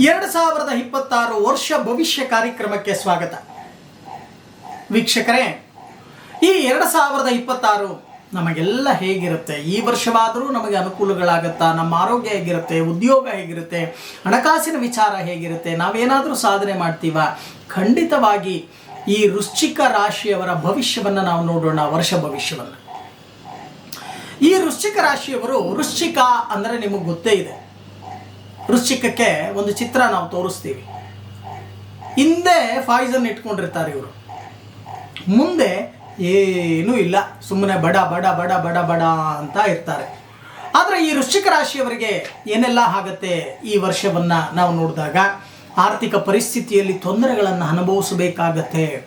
ಎರಡು ಸಾವಿರದ ಇಪ್ಪತ್ತಾರು ವರ್ಷ ಭವಿಷ್ಯ ಕಾರ್ಯಕ್ರಮಕ್ಕೆ ಸ್ವಾಗತ. ವೀಕ್ಷಕರೇ, ಈ ಎರಡು ಸಾವಿರದ ಇಪ್ಪತ್ತಾರು ನಮಗೆಲ್ಲ ಹೇಗಿರುತ್ತೆ? ಈ ವರ್ಷವಾದರೂ ನಮಗೆ ಅನುಕೂಲಗಳಾಗುತ್ತಾ? ನಮ್ಮ ಆರೋಗ್ಯ ಹೇಗಿರುತ್ತೆ? ಉದ್ಯೋಗ ಹೇಗಿರುತ್ತೆ? ಹಣಕಾಸಿನ ವಿಚಾರ ಹೇಗಿರುತ್ತೆ? ನಾವೇನಾದರೂ ಸಾಧನೆ ಮಾಡ್ತೀವ? ಖಂಡಿತವಾಗಿ ಈ ವೃಶ್ಚಿಕ ರಾಶಿಯವರ ಭವಿಷ್ಯವನ್ನು ನಾವು ನೋಡೋಣ, ವರ್ಷ ಭವಿಷ್ಯವನ್ನು. ಈ ವೃಶ್ಚಿಕ ರಾಶಿಯವರು ವೃಶ್ಚಿಕ ಅಂದರೆ ನಿಮಗೆ ಗೊತ್ತೇ ಇದೆ. ವೃಶ್ಚಿಕಕ್ಕೆ ಒಂದು ಚಿತ್ರ ನಾವು ತೋರಿಸ್ತೀವಿ. ಹಿಂದೆ ಫಾಯ್ಸನ್ ಇಟ್ಕೊಂಡಿರ್ತಾರೆ ಇವರು. ಮುಂದೆ ಏನೂ ಇಲ್ಲ. ಸುಮ್ಮನೆ ಬಡ ಬಡ ಬಡ ಬಡ ಬಡ ಅಂತ ಇರ್ತಾರೆ. ಆದರೆ ಈ ವೃಶ್ಚಿಕ ರಾಶಿಯವರಿಗೆ ಏನೆಲ್ಲ ಆಗುತ್ತೆ ಈ ವರ್ಷವನ್ನು ನಾವು ನೋಡಿದಾಗ? ಆರ್ಥಿಕ ಪರಿಸ್ಥಿತಿಯಲ್ಲಿ ತೊಂದರೆಗಳನ್ನು ಅನುಭವಿಸಬೇಕಾಗತ್ತೆ.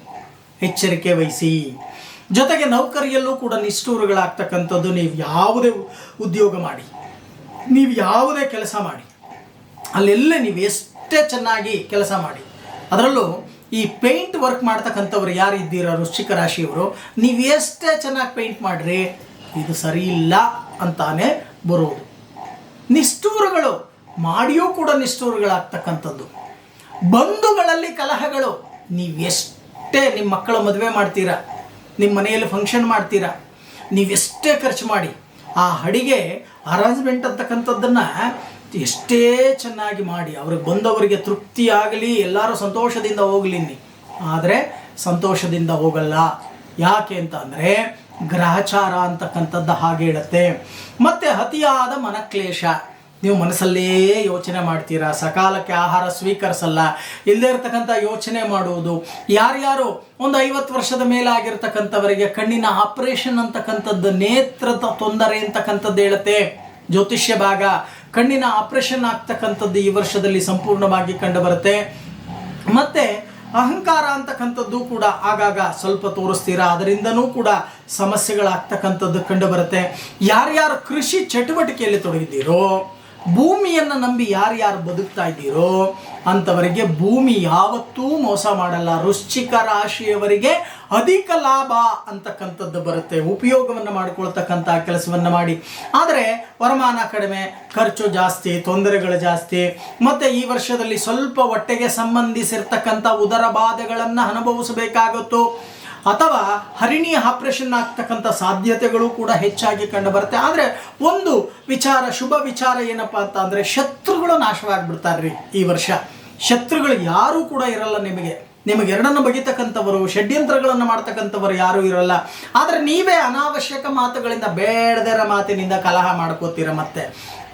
ಎಚ್ಚರಿಕೆ ವಹಿಸಿ. ಜೊತೆಗೆ ನೌಕರಿಯಲ್ಲೂ ಕೂಡ ನಿಷ್ಠೂರುಗಳಾಗ್ತಕ್ಕಂಥದ್ದು ನೀವು ಯಾವುದೇ ಉದ್ಯೋಗ ಮಾಡಿ. ನೀವು ಯಾವುದೇ ಕೆಲಸ ಮಾಡಿ. ಅಲ್ಲೆಲ್ಲ ನೀವು ಎಷ್ಟೇ ಚೆನ್ನಾಗಿ ಕೆಲಸ ಮಾಡಿ, ಅದರಲ್ಲೂ ಈ ಪೇಂಟ್ ವರ್ಕ್ ಮಾಡ್ತಕ್ಕಂಥವ್ರು ಯಾರು ಇದ್ದೀರೋ ವೃಶ್ಚಿಕ ರಾಶಿಯವರು ನೀವು ಎಷ್ಟೇ ಚೆನ್ನಾಗಿ ಪೇಂಟ್ ಮಾಡಿರಿ ಇದು ಸರಿ ಇಲ್ಲ ಅಂತಾನೆ ಬರೋದು. ನಿಷ್ಠೂರುಗಳು, ಮಾಡಿಯೂ ಕೂಡ ನಿಷ್ಠೂರುಗಳಾಗ್ತಕ್ಕಂಥದ್ದು. ಬಂಧುಗಳಲ್ಲಿ ಕಲಹಗಳು, ನೀವು ಎಷ್ಟೇ ನಿಮ್ಮ ಮಕ್ಕಳ ಮದುವೆ ಮಾಡ್ತೀರಾ, ನಿಮ್ಮ ಮನೆಯಲ್ಲಿ ಫಂಕ್ಷನ್ ಮಾಡ್ತೀರಾ ನೀವೆಷ್ಟೇ ಖರ್ಚು ಮಾಡಿ, ಆ ಅಡಿಗೆ ಅರೇಂಜ್ಮೆಂಟ್ ಅಂತಕ್ಕಂಥದ್ದನ್ನು ಎಷ್ಟೇ ಚೆನ್ನಾಗಿ ಮಾಡಿ ಅವ್ರಿಗೆ ಬಂದವರಿಗೆ ತೃಪ್ತಿ ಆಗಲಿ, ಎಲ್ಲರೂ ಸಂತೋಷದಿಂದ ಹೋಗಲಿ ಆದರೆ ಸಂತೋಷದಿಂದ ಹೋಗಲ್ಲ. ಯಾಕೆ ಅಂತ ಅಂದರೆ, ಗ್ರಹಚಾರ ಅಂತಕ್ಕಂಥದ್ದು ಹಾಗೆ ಹೇಳುತ್ತೆ. ಮತ್ತು ಅತಿಯಾದ ಮನಕ್ಲೇಶ. ನೀವು ಮನಸ್ಸಲ್ಲೇ ಯೋಚನೆ ಮಾಡ್ತೀರಾ? ಸಕಾಲಕ್ಕೆ ಆಹಾರ ಸ್ವೀಕರಿಸಲ್ಲ. ಇಲ್ಲದೇ ಇರತಕ್ಕಂಥ ಯೋಚನೆ ಮಾಡುವುದು. ಯಾರ್ಯಾರು ಒಂದು ಐವತ್ತು ವರ್ಷದ ಮೇಲಾಗಿರ್ತಕ್ಕಂಥವರಿಗೆ ಕಣ್ಣಿನ ಆಪರೇಷನ್ ಅಂತಕ್ಕಂಥದ್ದು, ನೇತ್ರದ ತೊಂದರೆ ಅಂತಕ್ಕಂಥದ್ದು ಹೇಳುತ್ತೆ. ಜ್ಯೋತಿಷ್ಯ ಭಾಗ ಕಣ್ಣಿನ ಆಪರೇಷನ್ ಆಗ್ತಕ್ಕಂಥದ್ದು ಈ ವರ್ಷದಲ್ಲಿ ಸಂಪೂರ್ಣವಾಗಿ ಕಂಡುಬರುತ್ತೆ. ಮತ್ತೆ ಅಹಂಕಾರ ಅಂತಕ್ಕಂಥದ್ದು ಕೂಡ ಆಗಾಗ ಸ್ವಲ್ಪ ತೋರಿಸ್ತೀರಾ? ಅದರಿಂದನೂ ಕೂಡ ಸಮಸ್ಯೆಗಳಾಗ್ತಕ್ಕಂಥದ್ದು ಕಂಡುಬರುತ್ತೆ. ಯಾರ್ಯಾರು ಕೃಷಿ ಚಟುವಟಿಕೆಯಲ್ಲಿ ತೊಡಗಿದ್ದೀರೋ ಭೂಮಿಯನ್ನು ನಂಬಿ ಯಾರ್ಯಾರು ಬದುಕ್ತಾ ಇದ್ದೀರೋ ಅಂಥವರಿಗೆ ಭೂಮಿ ಯಾವತ್ತೂ ಮೋಸ ಮಾಡಲ್ಲ. ವೃಶ್ಚಿಕ ರಾಶಿಯವರಿಗೆ ಅಧಿಕ ಲಾಭ ಅಂತಕ್ಕಂಥದ್ದು ಬರುತ್ತೆ. ಉಪಯೋಗವನ್ನು ಮಾಡಿಕೊಳ್ತಕ್ಕಂಥ ಕೆಲಸವನ್ನು ಮಾಡಿ. ಆದರೆ ವರಮಾನ ಕಡಿಮೆ, ಖರ್ಚು ಜಾಸ್ತಿ, ತೊಂದರೆಗಳು ಜಾಸ್ತಿ, ಮತ್ತು ಈ ವರ್ಷದಲ್ಲಿ ಸ್ವಲ್ಪ ಹೊಟ್ಟೆಗೆ ಸಂಬಂಧಿಸಿರ್ತಕ್ಕಂಥ ಉದರ ಬಾಧೆಗಳನ್ನು ಅನುಭವಿಸಬೇಕಾಗುತ್ತೋ. ಅಥವಾ ಹರಿಣಿ ಆಪರೇಷನ್ ಆಗ್ತಕ್ಕಂಥ ಸಾಧ್ಯತೆಗಳು ಕೂಡ ಹೆಚ್ಚಾಗಿ ಕಂಡು ಬರುತ್ತೆ. ಆದರೆ ಒಂದು ವಿಚಾರ, ಶುಭ ವಿಚಾರ ಏನಪ್ಪ ಅಂತ ಅಂದರೆ ಶತ್ರುಗಳು ನಾಶವಾಗಿಬಿಡ್ತಾರೆ ಈ ವರ್ಷ. ಶತ್ರುಗಳು ಯಾರೂ ಕೂಡ ಇರಲ್ಲ ನಿಮಗೆ. ನಿಮಗೆ ಎರಡನ್ನು ಬಗೆತಕ್ಕಂಥವರು, ಷಡ್ಯಂತ್ರಗಳನ್ನು ಮಾಡ್ತಕ್ಕಂಥವರು ಯಾರೂ ಇರಲ್ಲ. ಆದರೆ ನೀವೇ ಅನಾವಶ್ಯಕ ಮಾತುಗಳಿಂದ ಬೇಡದರ ಮಾತಿನಿಂದ ಕಲಹ ಮಾಡ್ಕೋತೀರ ಮತ್ತೆ.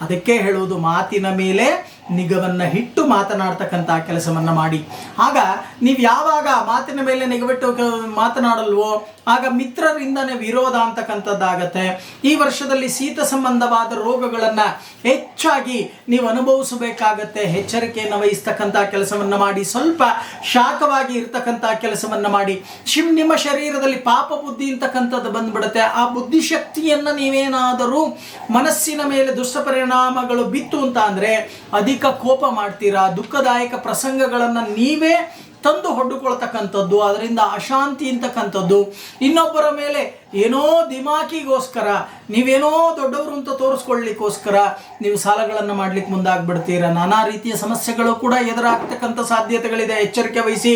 ಅದಕ್ಕೆ ಹೇಳುವುದು ಮಾತಿನ ಮೇಲೆ ನಿಗವನ್ನು ಇಟ್ಟು ಮಾತನಾಡ್ತಕ್ಕಂಥ ಕೆಲಸವನ್ನು ಮಾಡಿ. ಆಗ ನೀವು ಯಾವಾಗ ಮಾತಿನ ಮೇಲೆ ನಿಗವಿಟ್ಟು ಮಾತನಾಡಲ್ವೋ, ಆಗ ಮಿತ್ರರಿಂದನೇ ವಿರೋಧ ಅಂತಕ್ಕಂಥದ್ದಾಗತ್ತೆ. ಈ ವರ್ಷದಲ್ಲಿ ಶೀತ ಸಂಬಂಧವಾದ ರೋಗಗಳನ್ನು ಹೆಚ್ಚಾಗಿ ನೀವು ಅನುಭವಿಸಬೇಕಾಗತ್ತೆ. ಎಚ್ಚರಿಕೆಯನ್ನು ವಹಿಸ್ತಕ್ಕಂಥ ಕೆಲಸವನ್ನು ಮಾಡಿ. ಸ್ವಲ್ಪ ಶಾಖವಾಗಿ ಇರ್ತಕ್ಕಂಥ ಕೆಲಸವನ್ನು ಮಾಡಿ. ಶಿವ್, ನಿಮ್ಮ ಶರೀರದಲ್ಲಿ ಪಾಪ ಬುದ್ಧಿ ಅಂತಕ್ಕಂಥದ್ದು ಬಂದ್ಬಿಡುತ್ತೆ. ಆ ಬುದ್ಧಿಶಕ್ತಿಯನ್ನು ನೀವೇನಾದರೂ ಮನಸ್ಸಿನ ಮೇಲೆ ದುಷ್ಟಪರಿಣಾಮಗಳು ಬಿತ್ತು ಅಂತ ಅಂದರೆ ಅಧಿಕ ಕೋಪ ಮಾಡ್ತೀರಾ, ದುಃಖದಾಯಕ ಪ್ರಸಂಗಗಳನ್ನು ನೀವೇ ತಂದು ಹೊಡ್ದುಕೊಳ್ತಕ್ಕಂಥದ್ದು, ಅದರಿಂದ ಅಶಾಂತಿ ಅಂತಕ್ಕಂಥದ್ದು. ಇನ್ನೊಬ್ಬರ ಮೇಲೆ ಏನೋ ದಿಮಾಕಿಗೋಸ್ಕರ, ನೀವೇನೋ ದೊಡ್ಡವರು ಅಂತ ತೋರಿಸ್ಕೊಳ್ಳಿಕ್ಕೋಸ್ಕರ ನೀವು ಸಾಲಗಳನ್ನು ಮಾಡ್ಲಿಕ್ಕೆ ಮುಂದಾಗ್ಬಿಡ್ತೀರ? ನಾನಾ ರೀತಿಯ ಸಮಸ್ಯೆಗಳು ಕೂಡ ಎದುರಾಗ್ತಕ್ಕಂಥ ಸಾಧ್ಯತೆಗಳಿದೆ. ಎಚ್ಚರಿಕೆ ವಹಿಸಿ,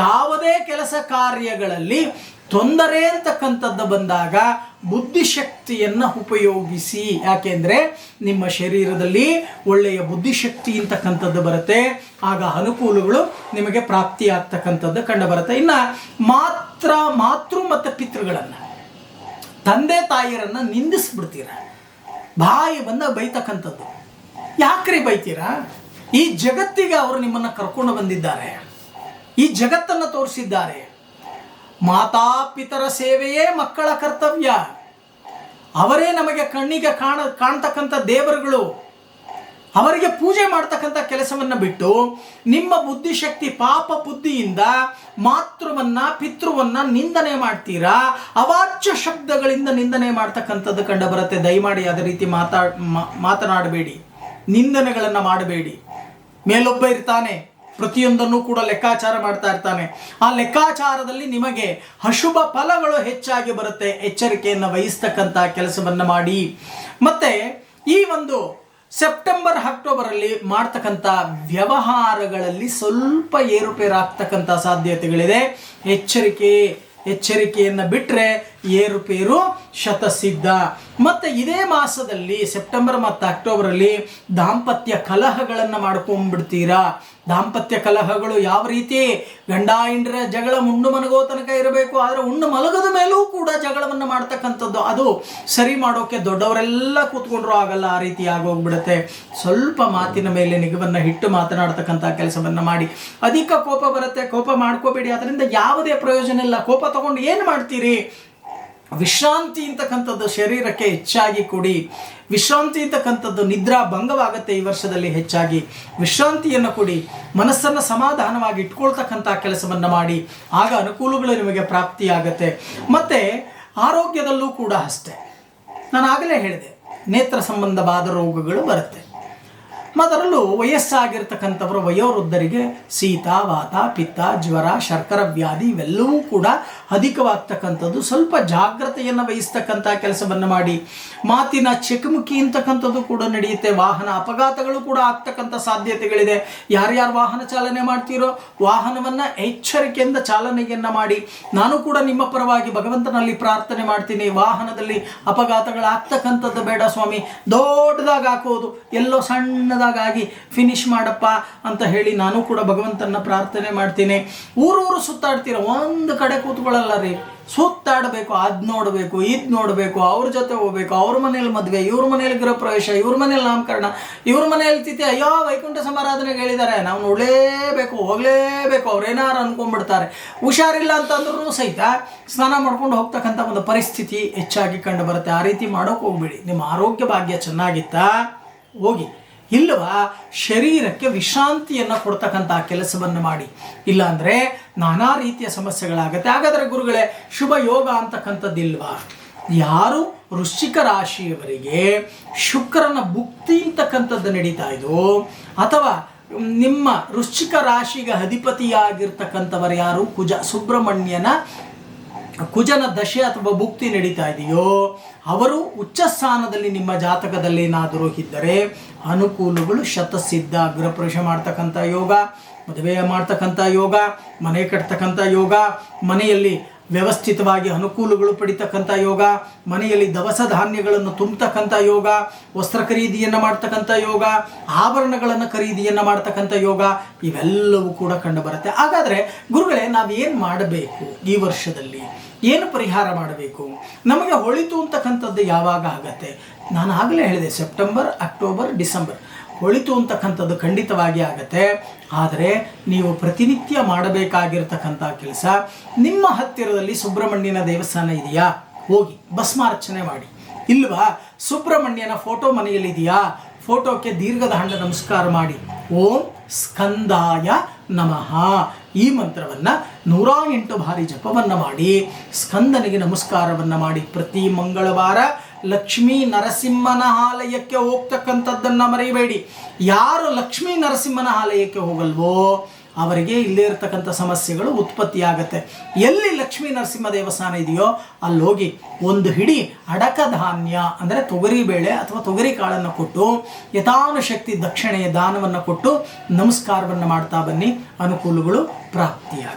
ಯಾವುದೇ ಕೆಲಸ ಕಾರ್ಯಗಳಲ್ಲಿ ತೊಂದರೆ ಅಂತಕ್ಕಂಥದ್ದು ಬಂದಾಗ ಬುದ್ಧಿಶಕ್ತಿಯನ್ನು ಉಪಯೋಗಿಸಿ. ಯಾಕೆಂದರೆ ನಿಮ್ಮ ಶರೀರದಲ್ಲಿ ಒಳ್ಳೆಯ ಬುದ್ಧಿಶಕ್ತಿ ಅಂತಕ್ಕಂಥದ್ದು ಬರುತ್ತೆ. ಆಗ ಅನುಕೂಲಗಳು ನಿಮಗೆ ಪ್ರಾಪ್ತಿಯಾಗ್ತಕ್ಕಂಥದ್ದು ಕಂಡು ಬರುತ್ತೆ ಇನ್ನು ಮಾತ್ರ ಮಾತೃ ಮತ್ತು ಪಿತೃಗಳನ್ನು, ತಂದೆ ತಾಯಿಯರನ್ನು ನಿಂದಿಸ್ಬಿಡ್ತೀರ? ಬಾಯಿ ಬಂದ ಬೈತಕ್ಕಂಥದ್ದು. ಯಾಕ್ರಿ ಬೈತೀರಾ? ಈ ಜಗತ್ತಿಗೆ ಅವರು ನಿಮ್ಮನ್ನು ಕರ್ಕೊಂಡು ಬಂದಿದ್ದಾರೆ. ಈ ಜಗತ್ತನ್ನು ತೋರಿಸಿದ್ದಾರೆ. ಮಾತಾಪಿತರ ಸೇವೆಯೇ ಮಕ್ಕಳ ಕರ್ತವ್ಯ. ಅವರೇ ನಮಗೆ ಕಣ್ಣಿಗೆ ಕಾಣ, ಕಾಣ್ತಕ್ಕಂಥ ದೇವರುಗಳು. ಅವರಿಗೆ ಪೂಜೆ ಮಾಡ್ತಕ್ಕಂಥ ಕೆಲಸವನ್ನು ಬಿಟ್ಟು ನಿಮ್ಮ ಬುದ್ಧಿಶಕ್ತಿ, ಪಾಪ ಬುದ್ಧಿಯಿಂದ ಮಾತೃವನ್ನು, ಪಿತೃವನ್ನು ನಿಂದನೆ ಮಾಡ್ತೀರಾ? ಅವಾಚ್ಯ ಶಬ್ದಗಳಿಂದ ನಿಂದನೆ ಮಾಡ್ತಕ್ಕಂಥದ್ದು ಕಂಡು ಬರುತ್ತೆ. ದಯಮಾಡಿ ಅದೇ ರೀತಿ ಮಾತಾಡ್ ಮಾತನಾಡಬೇಡಿ. ನಿಂದನೆಗಳನ್ನು ಮಾಡಬೇಡಿ. ಮೇಲೊಬ್ಬ ಇರ್ತಾನೆ. ಪ್ರತಿಯೊಂದನ್ನು ಕೂಡ ಲೆಕ್ಕಾಚಾರ ಮಾಡ್ತಾ ಇರ್ತಾನೆ. ಆ ಲೆಕ್ಕಾಚಾರದಲ್ಲಿ ನಿಮಗೆ ಅಶುಭ ಫಲಗಳು ಹೆಚ್ಚಾಗಿ ಬರುತ್ತೆ. ಎಚ್ಚರಿಕೆಯನ್ನು ವಹಿಸ್ತಕ್ಕಂಥ ಕೆಲಸವನ್ನು ಮಾಡಿ. ಮತ್ತೆ ಈ ಒಂದು ಸೆಪ್ಟೆಂಬರ್, ಅಕ್ಟೋಬರಲ್ಲಿ ಮಾಡ್ತಕ್ಕಂಥ ವ್ಯವಹಾರಗಳಲ್ಲಿ ಸ್ವಲ್ಪ ಏರುಪೇರಾಗ್ತಕ್ಕಂಥ ಸಾಧ್ಯತೆಗಳಿದೆ. ಎಚ್ಚರಿಕೆ, ಎಚ್ಚರಿಕೆಯನ್ನು ಬಿಟ್ಟರೆ ಏರುಪೇರು ಶತಸಿದ್ಧ. ಮತ್ತು ಇದೇ ಮಾಸದಲ್ಲಿ, ಸೆಪ್ಟೆಂಬರ್ ಮತ್ತು ಅಕ್ಟೋಬರಲ್ಲಿ ದಾಂಪತ್ಯ ಕಲಹಗಳನ್ನು ಮಾಡ್ಕೊಂಡ್ಬಿಡ್ತೀರಾ? ದಾಂಪತ್ಯ ಕಲಹಗಳು ಯಾವ ರೀತಿ? ಗಂಡ ಇಂಡ್ರ ಜಗಳ ಮುಂಡು ಮನಗೋ ತನಕ ಇರಬೇಕು, ಆದರೆ ಉಂಡು ಮಲಗದ ಮೇಲೂ ಕೂಡ ಜಗಳವನ್ನು ಮಾಡ್ತಕ್ಕಂಥದ್ದು. ಅದು ಸರಿ ಮಾಡೋಕೆ ದೊಡ್ಡವರೆಲ್ಲ ಕೂತ್ಕೊಂಡ್ರು ಆಗಲ್ಲ, ಆ ರೀತಿ ಆಗೋಗ್ಬಿಡುತ್ತೆ. ಸ್ವಲ್ಪ ಮಾತಿನ ಮೇಲೆ ನಿಗವನ್ನು ಇಟ್ಟು ಮಾತನಾಡ್ತಕ್ಕಂಥ ಕೆಲಸವನ್ನು ಮಾಡಿ. ಅಧಿಕ ಕೋಪ ಬರುತ್ತೆ, ಕೋಪ ಮಾಡ್ಕೋಬೇಡಿ. ಅದರಿಂದ ಯಾವುದೇ ಪ್ರಯೋಜನ ಇಲ್ಲ. ಕೋಪ ತಗೊಂಡು ಏನು ಮಾಡ್ತೀರಿ? ವಿಶ್ರಾಂತಿ ಅಂತಕ್ಕಂಥದ್ದು ಶರೀರಕ್ಕೆ ಹೆಚ್ಚಾಗಿ ಕೊಡಿ. ವಿಶ್ರಾಂತಿ ಅಂತಕ್ಕಂಥದ್ದು ನಿದ್ರಾ ಭಂಗವಾಗುತ್ತೆ ಈ ವರ್ಷದಲ್ಲಿ ಹೆಚ್ಚಾಗಿ. ವಿಶ್ರಾಂತಿಯನ್ನು ಕೊಡಿ. ಮನಸ್ಸನ್ನು ಸಮಾಧಾನವಾಗಿ ಇಟ್ಕೊಳ್ತಕ್ಕಂಥ ಕೆಲಸವನ್ನು ಮಾಡಿ. ಆಗ ಅನುಕೂಲಗಳು ನಿಮಗೆ ಪ್ರಾಪ್ತಿಯಾಗತ್ತೆ. ಮತ್ತು ಆರೋಗ್ಯದಲ್ಲೂ ಕೂಡ ಅಷ್ಟೇ. ನಾನು ಆಗಲೇ ಹೇಳಿದೆ, ನೇತ್ರ ಸಂಬಂಧವಾದ ರೋಗಗಳು ಬರುತ್ತೆ. ಮೊದಲು ವಯಸ್ಸಾಗಿರ್ತಕ್ಕಂಥವರು ವಯೋವೃದ್ಧರಿಗೆ ಶೀತ ವಾತ, ಪಿತ್ತ, ಜ್ವರ, ಶರ್ಕರ ವ್ಯಾಧಿ ಇವೆಲ್ಲವೂ ಕೂಡ ಅಧಿಕವಾಗ್ತಕ್ಕಂಥದ್ದು. ಸ್ವಲ್ಪ ಜಾಗ್ರತೆಯನ್ನು ವಹಿಸ್ತಕ್ಕಂಥ ಕೆಲಸವನ್ನು ಮಾಡಿ. ಮಾತಿನ ಚಕಮಕಿ ಅಂತಕ್ಕಂಥದ್ದು ಕೂಡ ನಡೆಯುತ್ತೆ. ವಾಹನ ಅಪಘಾತಗಳು ಕೂಡ ಆಗ್ತಕ್ಕಂಥ ಸಾಧ್ಯತೆಗಳಿದೆ. ಯಾರ್ಯಾರು ವಾಹನ ಚಾಲನೆ ಮಾಡ್ತೀರೋ ವಾಹನವನ್ನು ಎಚ್ಚರಿಕೆಯಿಂದ ಚಾಲನೆಯನ್ನು ಮಾಡಿ. ನಾನು ಕೂಡ ನಿಮ್ಮ ಪರವಾಗಿ ಭಗವಂತನಲ್ಲಿ ಪ್ರಾರ್ಥನೆ ಮಾಡ್ತೀನಿ. ವಾಹನದಲ್ಲಿ ಅಪಘಾತಗಳಾಗ್ತಕ್ಕಂಥದ್ದು ಬೇಡ ಸ್ವಾಮಿ. ದೊಡ್ಡದಾಗಿ ಹಾಕೋದು. ಎಲ್ಲೋ ಸಣ್ಣದಾಗಿ ಫಿನಿಶ್ ಮಾಡಪ್ಪ ಅಂತ ಹೇಳಿ ನಾನು ಕೂಡ ಭಗವಂತನ ಪ್ರಾರ್ಥನೆ ಮಾಡ್ತೀನಿ. ಊರೂರು ಸುತ್ತಾಡ್ತೀರ? ಒಂದು ಕಡೆ ಕೂತ್ಕೊಳ್ಳಲ್ಲ ರೀ. ಸುತ್ತಾಡಬೇಕು, ಅದು ನೋಡಬೇಕು, ಇದು ನೋಡಬೇಕು, ಅವ್ರ ಜೊತೆ ಹೋಗ್ಬೇಕು, ಅವ್ರ ಮನೇಲಿ ಮದುವೆ, ಇವ್ರ ಮನೇಲಿ ಗೃಹ ಪ್ರವೇಶ, ಇವ್ರ ಮನೇಲಿ ನಾಮಕರಣ, ಇವ್ರ ಮನೇಲಿ ತಿಥಿ, ಅಯ್ಯೋ, ವೈಕುಂಠ ಸಮಾರಾಧನೆಗೆ ಹೇಳಿದ್ದಾರೆ ನಾವು ನೋಡಲೇಬೇಕು, ಹೋಗಲೇಬೇಕು ಅವ್ರೇನಾರು ಅಂದ್ಕೊಂಡ್ಬಿಡ್ತಾರೆ ಹುಷಾರಿಲ್ಲ ಅಂತಂದ್ರೂ ಸಹಿತ ಸ್ನಾನ ಮಾಡ್ಕೊಂಡು ಹೋಗ್ತಕ್ಕಂಥ ಒಂದು ಪರಿಸ್ಥಿತಿ ಹೆಚ್ಚಾಗಿ ಕಂಡು ಬರುತ್ತೆ. ಆ ರೀತಿ ಮಾಡೋಕೆ ಹೋಗ್ಬೇಡಿ. ನಿಮ್ಮ ಆರೋಗ್ಯ ಭಾಗ್ಯ ಚೆನ್ನಾಗಿತ್ತಾ? ಹೋಗಿ. ಇಲ್ಲವಾ ಶರೀರಕ್ಕೆ ವಿಶ್ರಾಂತಿಯನ್ನು ಕೊಡ್ತಕ್ಕಂಥ ಕೆಲಸವನ್ನು ಮಾಡಿ. ಇಲ್ಲಾಂದರೆ ನಾನಾ ರೀತಿಯ ಸಮಸ್ಯೆಗಳಾಗುತ್ತೆ. ಹಾಗಾದರೆ ಗುರುಗಳೇ, ಶುಭ ಯೋಗ ಅಂತಕ್ಕಂಥದ್ದಿಲ್ವಾ ಯಾರು ವೃಶ್ಚಿಕ ರಾಶಿಯವರಿಗೆ ಶುಕ್ರನ ಭುಕ್ತಿ ಅಂತಕ್ಕಂಥದ್ದು ನಡೀತಾ ಇದೋ, ಅಥವಾ ನಿಮ್ಮ ವೃಶ್ಚಿಕ ರಾಶಿಗೆ ಅಧಿಪತಿಯಾಗಿರ್ತಕ್ಕಂಥವರು ಯಾರು? ಕುಜ ಸುಬ್ರಹ್ಮಣ್ಯನ ಕುಜನ ದಶೆ ಅಥವಾ ಭುಕ್ತಿ ನಡೀತಾ ಇದೆಯೋ, ಅವರು ಉಚ್ಚ ಸ್ಥಾನದಲ್ಲಿ ನಿಮ್ಮ ಜಾತಕದಲ್ಲಿ ಏನಾದರೂ ಇದ್ದರೆ, ಅನುಕೂಲಗಳು ಶತಸಿದ್ಧ ಗೃಹಪ್ರವೇಶ ಮಾಡ್ತಕ್ಕಂಥ ಯೋಗ, ಮದುವೆ ಮಾಡ್ತಕ್ಕಂಥ ಯೋಗ, ಮನೆ ಕಟ್ತಕ್ಕಂಥ ಯೋಗ, ಮನೆಯಲ್ಲಿ ವ್ಯವಸ್ಥಿತವಾಗಿ ಅನುಕೂಲಗಳು ಪಡಿತಕ್ಕಂಥ ಯೋಗ, ಮನೆಯಲ್ಲಿ ದವಸ ಧಾನ್ಯಗಳನ್ನು ತುಂಬತಕ್ಕಂಥ ಯೋಗ, ವಸ್ತ್ರ ಖರೀದಿಯನ್ನು ಮಾಡ್ತಕ್ಕಂಥ ಯೋಗ, ಆಭರಣಗಳನ್ನು ಖರೀದಿಯನ್ನು ಮಾಡ್ತಕ್ಕಂಥ ಯೋಗ, ಇವೆಲ್ಲವೂ ಕೂಡ ಕಂಡು ಬರುತ್ತೆ. ಹಾಗಾದರೆ ಗುರುಗಳೇ, ನಾವೇನು ಮಾಡಬೇಕು ಈ ವರ್ಷದಲ್ಲಿ? ಏನು ಪರಿಹಾರ ಮಾಡಬೇಕು? ನಮಗೆ ಹೊಳಿತು ಅಂತಕ್ಕಂಥದ್ದು ಯಾವಾಗ ಆಗತ್ತೆ? ನಾನು ಆಗಲೇ ಹೇಳಿದೆ, ಸೆಪ್ಟೆಂಬರ್, ಅಕ್ಟೋಬರ್, ಡಿಸೆಂಬರ್. ಹೊಳಿತು ಅಂತಕ್ಕಂಥದ್ದು ಖಂಡಿತವಾಗಿ ಆಗತ್ತೆ. ಆದರೆ ನೀವು ಪ್ರತಿನಿತ್ಯ ಮಾಡಬೇಕಾಗಿರ್ತಕ್ಕಂಥ ಕೆಲಸ, ನಿಮ್ಮ ಹತ್ತಿರದಲ್ಲಿ ಸುಬ್ರಹ್ಮಣ್ಯನ ದೇವಸ್ಥಾನ ಇದೆಯಾ? ಹೋಗಿ, ಭಸ್ಮಾರ್ಚನೆ ಮಾಡಿ. ಇಲ್ವಾ? ಸುಬ್ರಹ್ಮಣ್ಯನ ಫೋಟೋ ಮನೆಯಲ್ಲಿದೆಯಾ ಫೋಟೋಕ್ಕೆ ದೀರ್ಘದ ಹಣ್ಣ ನಮಸ್ಕಾರ ಮಾಡಿ. ಓಂ ಸ್ಕಂದಾಯ ನಮಃ. ಈ ಮಂತ್ರವನ್ನು ನೂರ ಎಂಟು ಬಾರಿ ಜಪವನ್ನು ಮಾಡಿ, ಸ್ಕಂದನಿಗೆ ನಮಸ್ಕಾರವನ್ನು ಮಾಡಿ. ಪ್ರತಿ ಮಂಗಳವಾರ ಲಕ್ಷ್ಮೀ ನರಸಿಂಹನ ಆಲಯಕ್ಕೆ ಹೋಗ್ತಕ್ಕಂಥದ್ದನ್ನು ಮರೆಯಬೇಡಿ. ಯಾರು ಲಕ್ಷ್ಮೀ ನರಸಿಂಹನ ಆಲಯಕ್ಕೆ ಹೋಗಲ್ವೋ, ಅವರಿಗೆ ಇಲ್ಲೇ ಇರತಕ್ಕಂಥ ಸಮಸ್ಯೆಗಳು ಉತ್ಪತ್ತಿಯಾಗುತ್ತೆ. ಎಲ್ಲಿ ಲಕ್ಷ್ಮೀ ನರಸಿಂಹ ದೇವಸ್ಥಾನ ಇದೆಯೋ ಅಲ್ಲಿ ಹೋಗಿ ಒಂದು ಹಿಡಿ ಅಡಕ ಧಾನ್ಯ, ಅಂದರೆ ತೊಗರಿ ಬೇಳೆ ಅಥವಾ ತೊಗರಿ ಕಾಳನ್ನು ಕೊಟ್ಟು, ಯಥಾನುಶಕ್ತಿ ದಕ್ಷಿಣೆಯ ದಾನವನ್ನು ಕೊಟ್ಟು ನಮಸ್ಕಾರವನ್ನು ಮಾಡ್ತಾ ಬನ್ನಿ. ಅನುಕೂಲಗಳು prática.